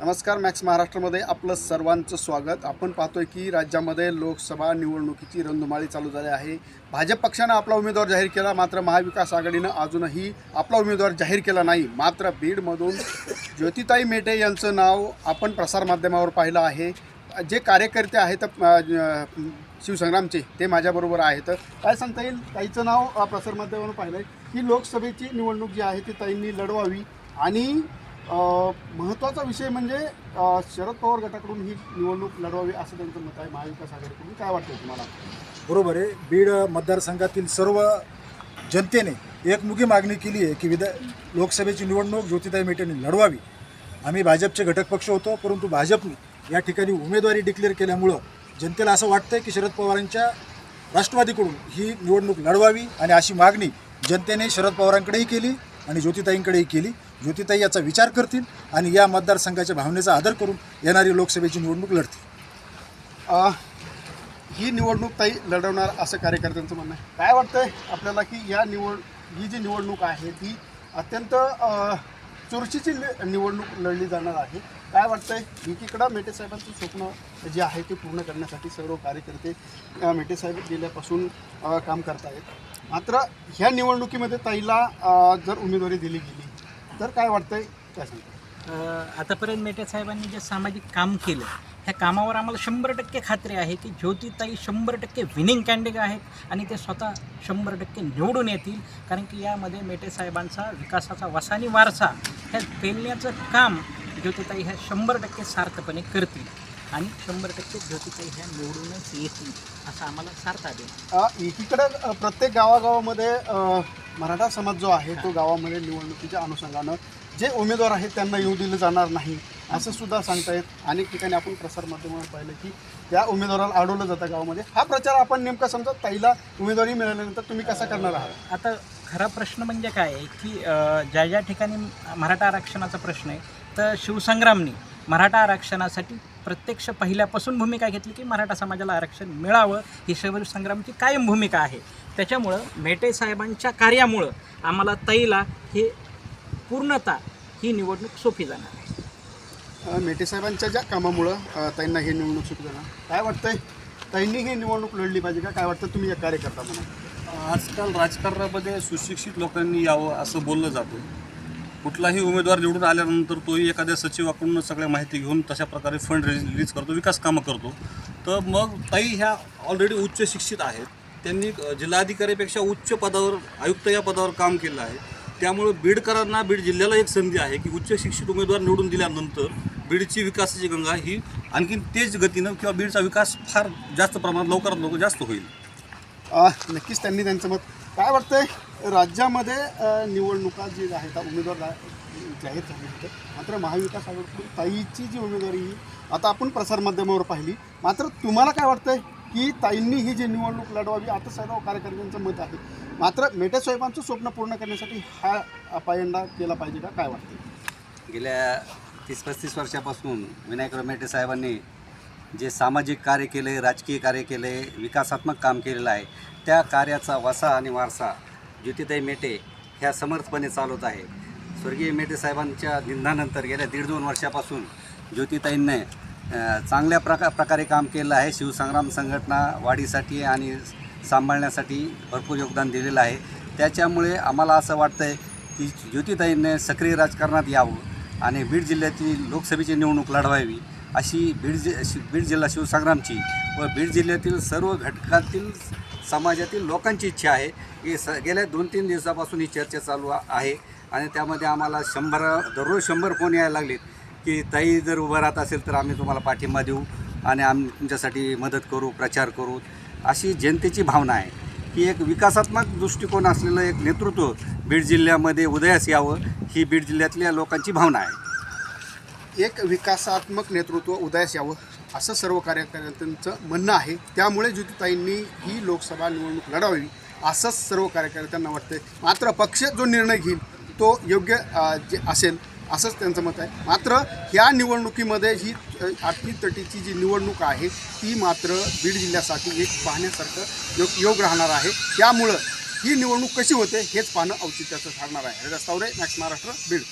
नमस्कार मॅक्स महाराष्ट्रामध्ये आपलं सर्वांचं स्वागत. आपण पाहतोय की राज्यामध्ये लोकसभा निवडणुकीची रणधुमाळी चालू झाली आहे. भाजप पक्षानं आपला उमेदवार जाहीर केला मात्र महाविकास आघाडीनं अजूनही आपला उमेदवार जाहीर केला नाही. मात्र बीडमधून ज्योतिताई मेटे यांचं नाव आपण प्रसारमाध्यमावर पाहिलं आहे. जे कार्यकर्ते आहेत शिवसंग्रामचे ते माझ्याबरोबर आहेत. काय सांगता येईल? ताईचं नाव प्रसारमाध्यमावर पाहिलं आहे ही लोकसभेची निवडणूक जी आहे ती ताईंनी लढवावी आणि महत्त्वाचा विषय म्हणजे शरद पवार गटाकडून ही निवडणूक लढवावी असं त्यांचं मत आहे महाविकास आघाडीकडून काय वाटतं तुम्हाला? बरोबर आहे. बीड मतदारसंघातील सर्व जनतेने एकमुखी मागणी केली आहे की विधा लोकसभेची निवडणूक ज्योतिताई मेटेने लढवावी. आम्ही भाजपचे घटक पक्ष होतो परंतु भाजपने या ठिकाणी उमेदवारी डिक्लेअर केल्यामुळं जनतेला असं वाटतं की शरद पवारांच्या राष्ट्रवादीकडून ही निवडणूक लढवावी आणि अशी मागणी जनतेने शरद पवारांकडेही केली. आणि ज्योतिताईंकडेही केली. ज्योतिताई याचा विचार करतील आणि या मतदारसंघाच्या भावनेचा आदर करून येणारी लोकसभेची निवडणूक लढतील. ही निवडणूक ताई लढवणार असं कार्यकर्त्यांचं म्हणणं आहे. काय वाटतंय आपल्याला की या निवड ही जी निवडणूक आहे ती अत्यंत चुरशीची निवडणूक लढली जाणार आहे. काय वाटतंय? एकीकडं मेटे साहेबांचं स्वप्न जे आहे ते पूर्ण करण्यासाठी सर्व कार्यकर्ते मेटे साहेब गेल्यापासून अ, काम करतायत. मात्र ह्या निवडणुकीमध्ये ताईला जर उमेदवारी दिली गेली तर काय वाटतंय? काय सांगतो? आतापर्यंत मेटे साहेबांनी जे सामाजिक काम केलं ह्या कामावर आम्हाला शंभर टक्के खात्री आहे की ज्योतिताई शंभर टक्के विनिंग कॅन्डिडेट आहेत आणि ते स्वतः शंभर टक्के निवडून येतील. कारण की यामध्ये मेटे साहेबांचा विकासाचा वसानी वारसा ह्या पेलण्याचं काम ज्योतिताई ह्या शंभर टक्के सार्थपणे करतील. आणि शंभर टक्के ज्योतिताई ह्या निवडूनच येतील असं आम्हाला सार्थ अ, एकीकडं प्रत्येक गावागावामध्ये मराठा समाज जो आहे तो गावामध्ये निवडणुकीच्या अनुषंगानं जे उमेदवार आहेत त्यांना येऊ दिलं जाणार नाही असं सुद्धा सांगतायत. अनेक ठिकाणी आपण प्रसारमाध्यमावर पाहिलं की त्या उमेदवाराला अडवलं जातं गावामध्ये. हा प्रचार आपण नेमका समजा ताईला उमेदवारी मिळाल्यानंतर तुम्ही कसा करणार आहात? आता खरा प्रश्न म्हणजे काय आहे की ज्या ज्या ठिकाणी मराठा आरक्षणाचा प्रश्न आहे तर शिवसंग्रामने मराठा आरक्षणासाठी प्रत्यक्ष पहिल्यापासून भूमिका घेतली की मराठा समाजाला आरक्षण मिळावं ही शिवसंग्रामची कायम भूमिका आहे. त्याच्यामुळं मेटे साहेबांच्या कार्यामुळं आम्हाला तैला हे पूर्णतः ही निवडणूक सोपी जाणार आहे. मेटे साहेबांच्या ज्या कामामुळं अ, ताईंना ही निवडणूक सुरू जाणार. काय वाटतंय? ताईंनी ही निवडणूक लढली पाहिजे का? काय वाटतं? तुम्ही एक कार्यकर्ता म्हणून. आजकाल राजकारणामध्ये सुशिक्षित लोकांनी यावं असं बोललं जातं कुठलाही उमेदवार निवडून आल्यानंतर तोही एखाद्या सचिवाकडून सगळ्या माहिती घेऊन तशा प्रकारे फंड रिलीज करतो विकास कामं करतो. तर मग ताई ह्या ऑलरेडी उच्च शिक्षित आहेत. त्यांनी अ, जिल्हाधिकाऱ्यापेक्षा उच्च पदावर आयुक्त या पदावर काम केलं आहे. त्यामुळं बीडकरांना बीड जिल्ह्याला एक संधी आहे की उच्च शिक्षित उमेदवार निवडून दिल्यानंतर बीडची विकासाची गंगा ही आणखीन तेज गतीनं किंवा बीडचा विकास फार जास्त प्रमाणात लवकरात लवकर जास्त होईल. नक्कीच त्यांनी त्यांचं मत काय वाटतंय? राज्यामध्ये निवडणुका जी आहेत उमेदवार जाहीर झाले होते मात्र महाविकास आघाडीकडून ताईची जी उमेदवारी ही आता आपण प्रसारमाध्यमावर पाहिली. मात्र तुम्हाला काय वाटतंय की ताईंनी ही जी निवडणूक लढवावी आता सर्व कार्यकर्त्यांचं मत आहे. मात्र मेटे साहेबांचं स्वप्न पूर्ण करण्यासाठी हा पायंडा केला पाहिजे का? काय वाटतं? गेल्या तीस पस्तीस वर्षापासून विनायकराव मेटे साहेबांनी जे सामाजिक कार्य केले राजकीय कार्य केले विकासात्मक काम केलेलं आहे त्या कार्याचा वसा आणि वारसा ज्योतिताई मेटे ह्या समर्थपणे चालवत आहे. स्वर्गीय मेटे साहेबांच्या निधनानंतर गेल्या दीड दोन वर्षापासून ज्योतिताईंने चांगल्या प्रका प्रकारे काम केलं आहे. शिवसंग्राम संघटना वाढीसाठी आणि सांभाळण्यासाठी भरपूर योगदान दिलेलं आहे. त्याच्यामुळे आम्हाला असं वाटतं आहे की ज्योतिताईंनी सक्रिय राजकारणात यावं आणि बीड जिल्ह्यातील लोकसभेची निवडणूक लढवावी अशी बीड जि बीड जिल्हा शिवसंग्रामची व बीड जिल्ह्यातील सर्व घटकातील समाजातील लोकांची इच्छा आहे. की स गेल्या दोन तीन दिवसापासून ही चर्चा चालू आहे आणि त्यामध्ये आम्हाला शंभर दररोज शंभर फोन यायला लागलेत की ताई जर उभं राहत असेल तर आम्ही तुम्हाला पाठिंबा देऊ आणि आम्ही तुमच्यासाठी मदत करू प्रचार करू. अशी जनतेची भावना आहे की एक विकासात्मक दृष्टिकोन असलेलं एक नेतृत्व बीड जिल्ह्यामध्ये उदयास यावं ही बीड जिल्ह्यातल्या लोकांची भावना आहे. एक विकासात्मक नेतृत्व उदयास यावं असं सर्व कार्यकर्त्यांचं म्हणणं आहे. त्यामुळे ज्योतिताईंनी ही लोकसभा निवडणूक लढावी असंच सर्व कार्यकर्त्यांना वाटतंय. मात्र पक्ष जो निर्णय घेईल तो योग्य जे असेल असंच त्यांचं मत आहे. मात्र ह्या निवडणुकीमध्ये ही आठवी तटीची जी निवडणूक आहे ती मात्र बीड जिल्ह्यासाठी एक पाहण्यासारखं योग योग राहणार आहे. त्यामुळं ही निवडणूक कशी होते हेच पाहणं औचित्याचं ठरणार आहे. रस्तावरे मॅक्स महाराष्ट्र बीड.